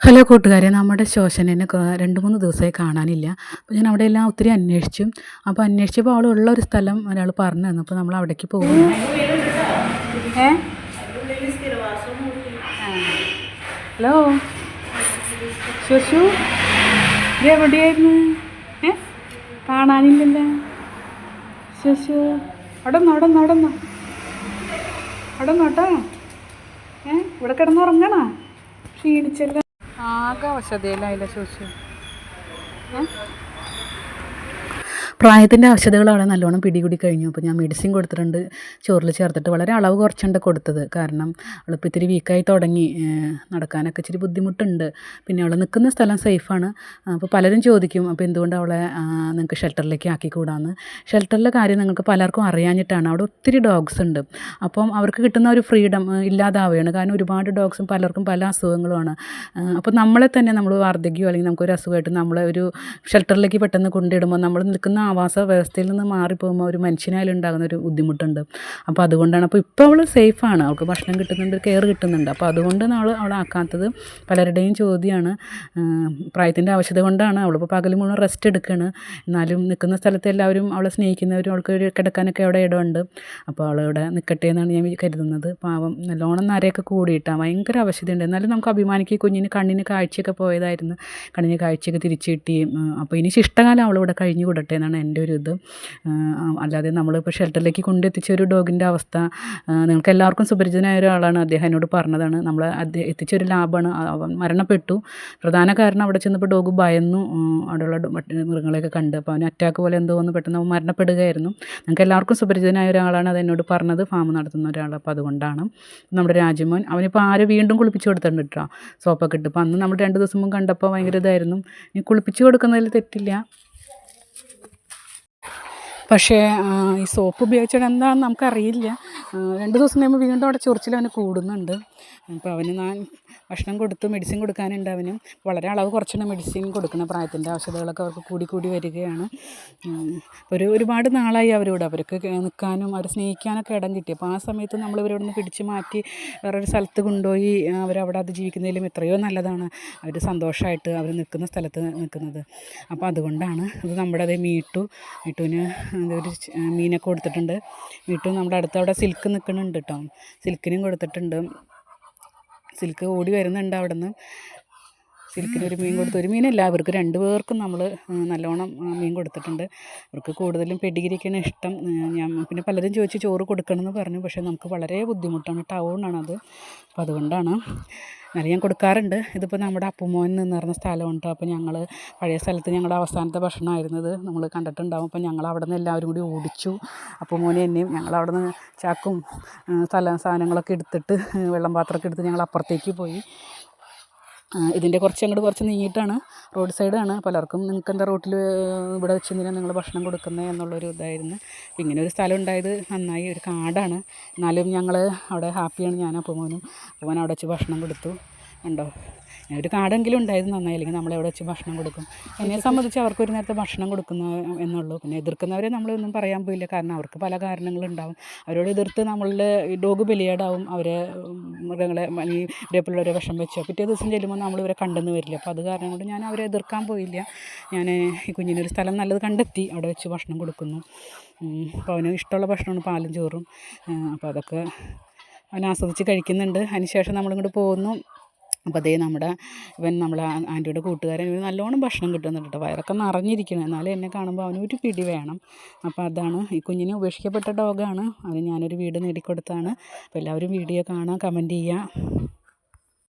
Hello കൂട്ടുകാരെ നമ്മുടെ ശോശനെ രണ്ട് മൂന്ന് ദിവസമായി കാണാനില്ല. അപ്പോൾ ഞാൻ അവിടെ എല്ലാം ഒത്തിരി അന്വേഷിച്ചു. അപ്പോൾ അന്വേഷിച്ചപ്പോൾ അവൾ ഉള്ള ഒരു സ്ഥലം ഒരാൾ പറഞ്ഞു തന്നു. അപ്പോൾ നമ്മൾ അവിടേക്ക് പോകുന്നു. ഹലോ? ശശു? ഇത് എവിടെയായിരുന്നു? ഏ? കാണാനില്ലല്ലോ. ശശു? അവിടെ അടന്നോ അടന്നോ അടന്നോട്ടോ ഏ? ഇവിടെ കിടന്നുറങ്ങണ ക്ഷീണിച്ചല്ലോ. ആകെ വശതയിലായില്ല ശോശു പ്രായത്തിന്റെ അവശതകൾ അവിടെ നല്ലോണം പിടികൂടി കഴിഞ്ഞു. അപ്പോൾ ഞാൻ മെഡിസിൻ കൊടുത്തിട്ടുണ്ട്. ചോറിൽ ചേർത്തിട്ട് വളരെ അളവ് കുറച്ചുണ്ട് കൊടുത്തത്. കാരണം അവളിപ്പോൾ ഇത്തിരി വീക്കായി തുടങ്ങി. നടക്കാനൊക്കെ ഇച്ചിരി ബുദ്ധിമുട്ടുണ്ട്. പിന്നെ അവൾ നിൽക്കുന്ന സ്ഥലം സേഫാണ് അപ്പോൾ പലരും ചോദിക്കും അപ്പോൾ എന്തുകൊണ്ട് അവളെ നിങ്ങൾക്ക് ഷെൽട്ടറിലേക്ക് ആക്കിക്കൂടാന്ന്? ഷെൽട്ടറിലെ കാര്യം നിങ്ങൾക്ക് പലർക്കും അറിയാഞ്ഞിട്ടാണ്. അവിടെ ഒത്തിരി ഡോഗ്സ് ഉണ്ട്. അപ്പം അവർക്ക് കിട്ടുന്ന ഒരു ഫ്രീഡം ഇല്ലാതാവുകയാണ്. കാരണം ഒരുപാട് ഡോഗ്സും പലർക്കും പല അസുഖങ്ങളുമാണ്. അപ്പോൾ നമ്മളെ തന്നെ നമ്മൾ വാർദ്ധക്യമോ അല്ലെങ്കിൽ നമുക്കൊരു അസുഖമായിട്ട് നമ്മളെ ഒരു ഷെൽട്ടറിലേക്ക് പെട്ടെന്ന് കൊണ്ടിടുമ്പോൾ നമ്മൾ നിൽക്കുന്ന ആവാസ വ്യവസ്ഥയിൽ നിന്ന് മാറിപ്പോകുമ്പോൾ ഒരു മനുഷ്യനായാലും ഉണ്ടാകുന്ന ഒരു ബുദ്ധിമുട്ടുണ്ട്. അപ്പോൾ അതുകൊണ്ടാണ് അപ്പോൾ ഇപ്പോൾ അവൾ സേഫാണ് അവൾക്ക് ഭക്ഷണം കിട്ടുന്നുണ്ട് കെയർ കിട്ടുന്നുണ്ട്. അപ്പോൾ അതുകൊണ്ട് അവൾ ആക്കാത്തത്. പലരുടെയും ചോദ്യമാണ് പ്രായത്തിന്റെ ആവശ്യത കൊണ്ടാണ്. അവളിപ്പോൾ പകൽ മുഴുവൻ റെസ്റ്റ് എടുക്കുകയാണ് എന്നാലും നിൽക്കുന്ന സ്ഥലത്ത് എല്ലാവരും അവളെ സ്നേഹിക്കുന്നവരും അവൾക്ക് ഒരു കിടക്കാനൊക്കെ അവിടെ ഇടമുണ്ട്. അപ്പോൾ അവളിവിടെ നിൽക്കട്ടെ എന്നാണ് ഞാൻ കരുതുന്നത്. പാവം നല്ലോണം നരയൊക്കെ കൂടിയിട്ടാണ് ഭയങ്കര ആവശ്യതയുണ്ട് എന്നാലും നമുക്ക് അഭിമാനിക്കുക കുഞ്ഞിന് കണ്ണിന് കാഴ്ചയൊക്കെ പോയതായിരുന്നു. കണ്ണിന് കാഴ്ചയൊക്കെ തിരിച്ചു കിട്ടി. അപ്പോൾ ഇനി ശിഷ്ടകാലം അവളിവിടെ കഴിഞ്ഞു കൂടട്ടെ എന്നാണ് എന്റെ ഒരു ഇത്. അല്ലാതെ നമ്മൾ ഇപ്പോൾ ഷെൽട്ടറിലേക്ക് കൊണ്ടെത്തിച്ച ഒരു ഡോഗിന്റെ അവസ്ഥ നിങ്ങൾക്ക് എല്ലാവർക്കും സുപരിചിതനായ ഒരാളാണ് അദ്ദേഹം എന്നോട് പറഞ്ഞതാണ്. നമ്മൾ അദ്ദേഹം എത്തിച്ച ഒരു ലാഭമാണ് അവൻ മരണപ്പെട്ടു. പ്രധാന കാരണം അവിടെ ചെന്നപ്പോൾ ഡോഗ് ഭയന്നു അവിടെയുള്ള മൃഗങ്ങളെയൊക്കെ കണ്ട്. അപ്പോൾ അവന് അറ്റാക്ക് പോലെ എന്തോ വന്ന് പെട്ടെന്ന് അവൻ മരണപ്പെടുകയായിരുന്നു. നിങ്ങൾക്ക് എല്ലാവർക്കും സുപരിചിതനായ ഒരാളാണ് അത് എന്നോട് പറഞ്ഞത് ഫാം നടത്തുന്ന ഒരാൾ. അപ്പോൾ അതുകൊണ്ടാണ് നമ്മുടെ രാജ്യമോൻ അവനിപ്പോൾ ആരെ വീണ്ടും കുളിപ്പിച്ച് കൊടുത്തിട്ടുണ്ട് കേട്ടോ സോപ്പൊക്കെ ഇട്ട്. അപ്പോൾ അന്ന് നമ്മൾ രണ്ട് ദിവസം മുമ്പ് കണ്ടപ്പോൾ ഭയങ്കര ഇതായിരുന്നു. ഇനി കുളിപ്പിച്ച് കൊടുക്കുന്നതിൽ തെറ്റില്ല. പക്ഷേ ഈ സോപ്പ് ഉപയോഗിച്ചിട്ട് എന്താണെന്ന് നമുക്കറിയില്ല. രണ്ട് ദിവസം കഴിയുമ്പോൾ വീണ്ടും അവിടെ ചൊറിച്ചിൽ അവന് കൂടുന്നുണ്ട്. അപ്പോൾ അവന് ഞാൻ ഭക്ഷണം കൊടുത്തു മെഡിസിൻ കൊടുക്കാനുണ്ട് അവന്. വളരെ അളവ് കുറച്ചാണ് മെഡിസിൻ കൊടുക്കുന്ന പ്രായത്തിന്റെ ആവശ്യതകളൊക്കെ അവർക്ക് കൂടി കൂടി വരികയാണ്. ഒരു ഒരുപാട് നാളായി അവരോട്. അവർക്ക് നിൽക്കാനും അവരെ സ്നേഹിക്കാനൊക്കെ ഇടം കിട്ടി. അപ്പോൾ ആ സമയത്ത് നമ്മൾ ഇവരോട് നിന്ന് പിടിച്ച് മാറ്റി വേറൊരു സ്ഥലത്ത് കൊണ്ടുപോയി അവരവിടെ അത് ജീവിക്കുന്നതിലും എത്രയോ നല്ലതാണ് അവർ സന്തോഷമായിട്ട് അവർ നിൽക്കുന്ന സ്ഥലത്ത് നിൽക്കുന്നത്. അപ്പോൾ അതുകൊണ്ടാണ് അത് നമ്മുടെ അതേ മീട്ടു മീട്ടുവിന് ഒരു മീനൊക്കെ കൊടുത്തിട്ടുണ്ട്. മീട്ടു നമ്മുടെ അടുത്ത് അവിടെ സിൽക്ക് നിൽക്കുന്നുണ്ട് കേട്ടോ. സിൽക്കിനും കൊടുത്തിട്ടുണ്ട്. സിൽക്ക് ഓടി വരുന്നുണ്ട് അവിടെ നിന്ന് സിൽക്കിന് ഒരു മീൻ കൊടുത്തു ഒരു മീനല്ല അവർക്ക് രണ്ട് പേർക്കും നമ്മൾ നല്ലോണം മീൻ കൊടുത്തിട്ടുണ്ട്. അവർക്ക് കൂടുതലും പെഡിഗിരിക്കാണ് ഇഷ്ടം ഞാൻ പിന്നെ പലരും ചോദിച്ച് ചോറ് കൊടുക്കണമെന്ന് പറഞ്ഞു പക്ഷേ നമുക്ക് വളരെ ബുദ്ധിമുട്ടാണ് ടൗണാണത് അപ്പോൾ അതുകൊണ്ടാണ് എന്നാലും ഞാൻ കൊടുക്കാറുണ്ട്. ഇതിപ്പോൾ നമ്മുടെ അപ്പുമോൻ നിന്നിരുന്ന സ്ഥലമുണ്ട്. അപ്പോൾ ഞങ്ങൾ പഴയ സ്ഥലത്ത് ഞങ്ങളുടെ അവസാനത്തെ ഭക്ഷണമായിരുന്നത് നമ്മൾ കണ്ടിട്ടുണ്ടാവും. അപ്പോൾ ഞങ്ങൾ അവിടെ നിന്ന് എല്ലാവരും കൂടി ഓടിച്ചു. അപ്പുമോനെ എന്നെയും ഞങ്ങൾ അവിടെ നിന്ന് ചാക്കും സ്ഥലം സാധനങ്ങളൊക്കെ എടുത്തിട്ട് വെള്ളം പാത്രമൊക്കെ എടുത്ത് ഞങ്ങൾ അപ്പുറത്തേക്ക് പോയി. ഇതിന്റെ കുറച്ച് അങ്ങോട്ട് കുറച്ച് നീങ്ങിയിട്ടാണ് റോഡ് സൈഡാണ്. പലർക്കും നിങ്ങൾക്ക് എന്താ റോട്ടിൽ ഇവിടെ വെച്ച് എന്തിനാണ് നിങ്ങൾ ഭക്ഷണം കൊടുക്കുന്നത് എന്നുള്ളൊരു ഇതായിരുന്നു. ഇങ്ങനെ ഒരു സ്ഥലം ഉണ്ടായത് നന്നായി ഒരു കാടാണ്. എന്നാലും ഞങ്ങൾ അവിടെ ഹാപ്പിയാണ് ഞാൻ അപ്പോൾ മോനും അപ്പോൾ മോൻ അവിടെ വെച്ച് ഭക്ഷണം കൊടുത്തു. ഉണ്ടോ? ഒരു കാടെങ്കിലും ഉണ്ടായത് നന്നായി. അല്ലെങ്കിൽ നമ്മൾ എവിടെ വെച്ച് ഭക്ഷണം കൊടുക്കും. എന്നെ സംബന്ധിച്ച് അവർക്ക് ഒരു നേരത്തെ ഭക്ഷണം കൊടുക്കുന്ന എന്നുള്ളൂ. പിന്നെ എതിർക്കുന്നവരെ നമ്മളൊന്നും പറയാൻ പോയില്ല. കാരണം അവർക്ക് പല കാരണങ്ങളുണ്ടാവും. അവരോട് എതിർത്ത് നമ്മളുടെ ഡോഗ് ബലിയാടാവും. അവരെ മൃഗങ്ങളെ ഈ ഇതേപോലുള്ളവരെ വിഷം വെച്ചോ. പിറ്റേ ദിവസം ചെല്ലുമ്പോൾ നമ്മൾ ഇവരെ കണ്ടെന്ന് വരില്ല. അപ്പോൾ അത് കാരണം കൊണ്ട് ഞാൻ അവരെ എതിർക്കാൻ പോയില്ല. ഞാൻ ഈ കുഞ്ഞിനൊരു സ്ഥലം നല്ലത് കണ്ടെത്തി. അവിടെ വെച്ച് ഭക്ഷണം കൊടുക്കുന്നു. അപ്പോൾ അവന് ഇഷ്ടമുള്ള ഭക്ഷണമാണ് പാലും ചോറും. അപ്പോൾ അതൊക്കെ അവൻ ആസ്വദിച്ച് കഴിക്കുന്നുണ്ട്. അതിനുശേഷം നമ്മളിങ്ങോട്ട് പോകുന്നു. അപ്പോൾ അതേ നമ്മുടെ ഇവൻ നമ്മളെ ആന്റിയുടെ കൂട്ടുകാരൻ ഇവന് നല്ലോണം ഭക്ഷണം കിട്ടുന്നുണ്ട് കേട്ടോ വയറൊക്കെ നിറഞ്ഞിരിക്കണം. എന്നാലും എന്നെ കാണുമ്പോൾ അവനൊരു പിടി വേണം. അപ്പോൾ അതാണ് ഈ കുഞ്ഞിനെ ഉപേക്ഷിക്കപ്പെട്ട ഡോഗാണ്. അവന് ഞാനൊരു വീട് നേടിക്കൊടുത്താണ് അപ്പോൾ എല്ലാവരും വീഡിയോ കാണുക കമന്റ് ചെയ്യുക.